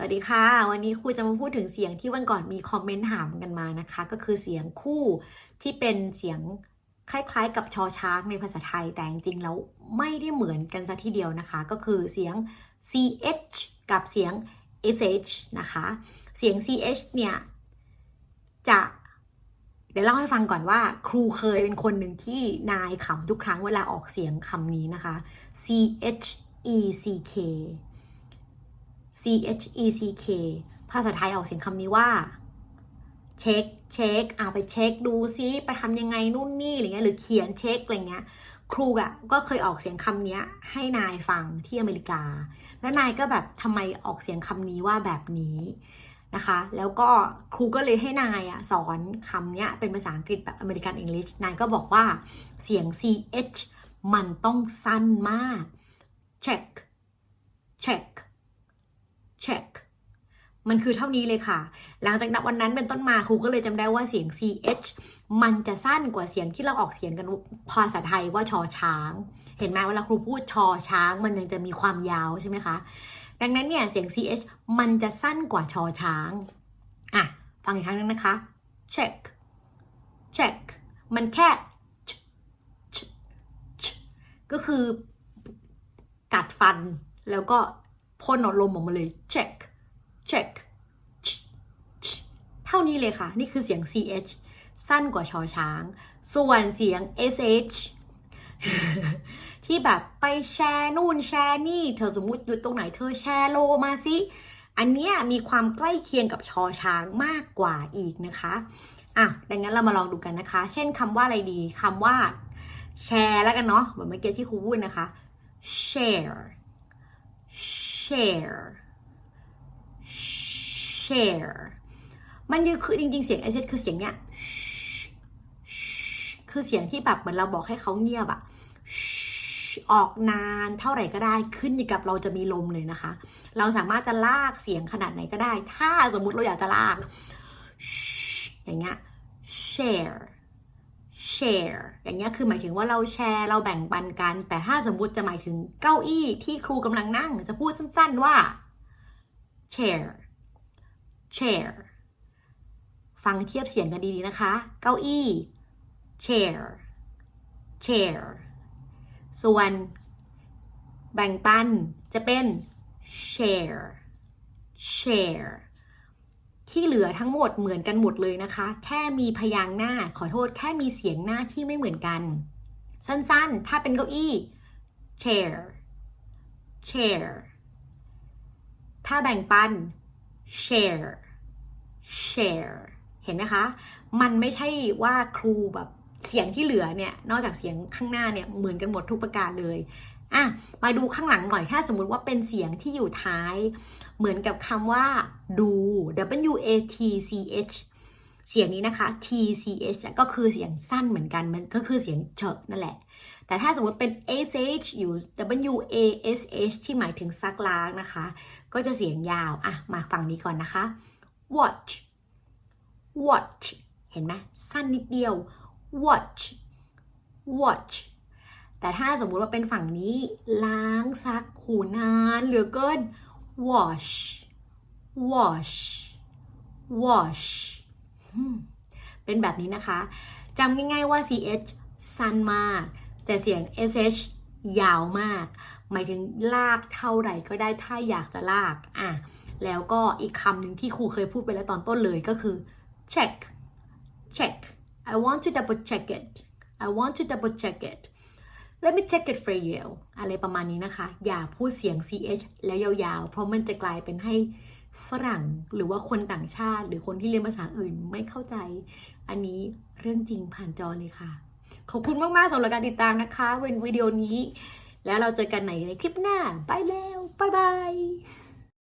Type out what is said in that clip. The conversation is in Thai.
สวัสดีค่ะ วันนี้ครูจะมาพูดถึงเสียงที่วันก่อนมีคอมเมนต์ถามกันมานะคะ ก็คือเสียงคู่ที่เป็นเสียงคล้ายๆ กับชอช้างในภาษาไทยแต่จริงๆแล้วไม่ได้เหมือนกันซะทีเดียวนะคะ ก็คือเสียง ch กับเสียง sh นะคะ เสียง ch เนี่ยจะ เดี๋ยวเล่าให้ฟังก่อนว่าครูเคยเป็นคนหนึ่งที่นายขำทุกครั้งเวลาออกเสียงคำนี้นะคะ c h e c k C H E C K ภาษาไทยออกเสียงคำนี้ว่า เช็ค เช็คเอาไปเช็คดูซิไปทำยังไงนู่นนี่อะไรเงี้ยหรือเขียนเช็คอะไรเงี้ย ครูอะก็เคยออกเสียงคำนี้ให้นายฟังที่อเมริกา แล้วนายก็แบบทำไมออกเสียงคำนี้ว่าแบบนี้นะคะ แล้วก็ครูก็เลยให้นายอะสอนคำนี้เป็นภาษาอังกฤษแบบอเมริกันอังกฤษนายก็บอกว่าเสียง ch มันต้องสั้นมาก check check check มันคือเท่านี้เลยค่ะ หลังจากนั้นวันนั้นเป็นต้นมาครูก็เลยจำได้ว่าเสียง ch มันจะสั้นกว่าเสียงที่เราออกเสียงกันภาษาไทยว่าชอช้าง เห็นไหมเวลาครูพูดชอช้าง มันยังจะมีความยาวใช่ไหมคะ ดังนั้นเนี่ยเสียง ch มันจะสั้นกว่าชอช้าง อะ ฟังอีกครั้งนึงนะคะ check check มันแค่ ch ch ch ก็คือกัดฟันแล้วก็ พ่นอลมออกมาเลย check check เท่านี้เลยค่ะ นี่คือเสียง ch สั้นกว่าชอช้าง ส่วนเสียง sh ที่แบบไปแชร์นู่นแชร์นี่ เธอสมมุติอยู่ตรงไหนเธอแชร์โลมาสิ อันเนี้ยมีความใกล้เคียงกับชอช้างมากกว่าอีกนะคะอะดังนั้นเรามาลองดูกันนะคะ เช่นคำว่าอะไรดีคำว่าแชร์แล้วกันเนาะเหมือนเมื่อกี้ที่ครูพูดนะคะ share share share มันคือจริงๆ เสียง sh คือเสียงเนี้ยคือเสียงที่แบบเหมือนเราบอกให้เขาเงียบอะออกนานเท่าไหร่ก็ได้ขึ้นอยู่กับเราจะมีลมเลยนะคะ เราสามารถจะลากเสียงขนาดไหนก็ได้ ถ้าสมมุติเราอยากจะลากอย่างเงี้ย share share อย่างเงี้ยคือหมายถึงว่าเราแชร์เราแบ่งปันกัน แต่ถ้าสมมุติจะหมายถึงเก้าอี้ที่ครูกำลังนั่ง จะพูดสั้นๆว่า chair chair ฟังเทียบเสียงกันดีๆนะคะ เก้าอี้ chair chair ส่วน แบ่งปันจะเป็น share share ที่เหลือทั้งหมดเหมือนกันหมดเลยนะคะ แค่มีพยางค์หน้าขอโทษ แค่มีเสียงหน้าที่ไม่เหมือนกัน สั้นๆ ถ้าเป็นเก้าอี้ chair chair ถ้าแบ่งปัน share share เห็นไหมคะ มันไม่ใช่ว่าครูแบบเสียงที่เหลือเนี่ย นอกจากเสียงข้างหน้าเนี่ย เหมือนกันหมดทุกประการเลย อะมาดูข้างหลังหน่อยถ้าสมมุติว่าเป็นเสียงที่อยู่ท้าย เหมือนกับคำว่าดู w a t c h เสียงนี้นะคะ t c h ก็คือเสียงสั้นเหมือนกันมันก็คือเสียงเฉกนั่นแหละ แต่ถ้าสมมติเป็น s h อยู่ w a s h ที่หมายถึงซักล้างนะคะ ก็จะเสียงยาวอะมาฝั่งนี้ก่อนนะคะ watch watch เห็นไหมสั้นนิดเดียว watch watch แต่ถ้าสมมุติว่าเป็นฝั่งนี้ ล้างซักขูนานเหลือเกิน wash wash wash เป็นแบบนี้นะคะจำง่ายๆว่า ch สั้นมาก แต่เสียง sh ยาวมาก หมายถึงลากเท่าไหร่ก็ได้ถ้าอยากจะลากอะแล้วก็อีกคำหนึ่งที่ครูเคยพูดไปแล้วตอนต้นเลยก็คือ check check I want to double check it I want to double check it let me check it for you อะไรประมาณนี้นะคะ อย่าพูดเสียง ch แล้วยาวๆ เพราะมันจะกลายเป็นให้ฝรั่งหรือว่าคนต่างชาติ หรือคนที่เรียนภาษาอื่นไม่เข้าใจ อันนี้เรื่องจริงผ่านจอเลยค่ะ ขอบคุณมากๆสำหรับการติดตามนะคะเวนวิดีโอนี้ แล้วเราเจอกันใหม่ในคลิปหน้า ไปแล้ว บ๊ายบาย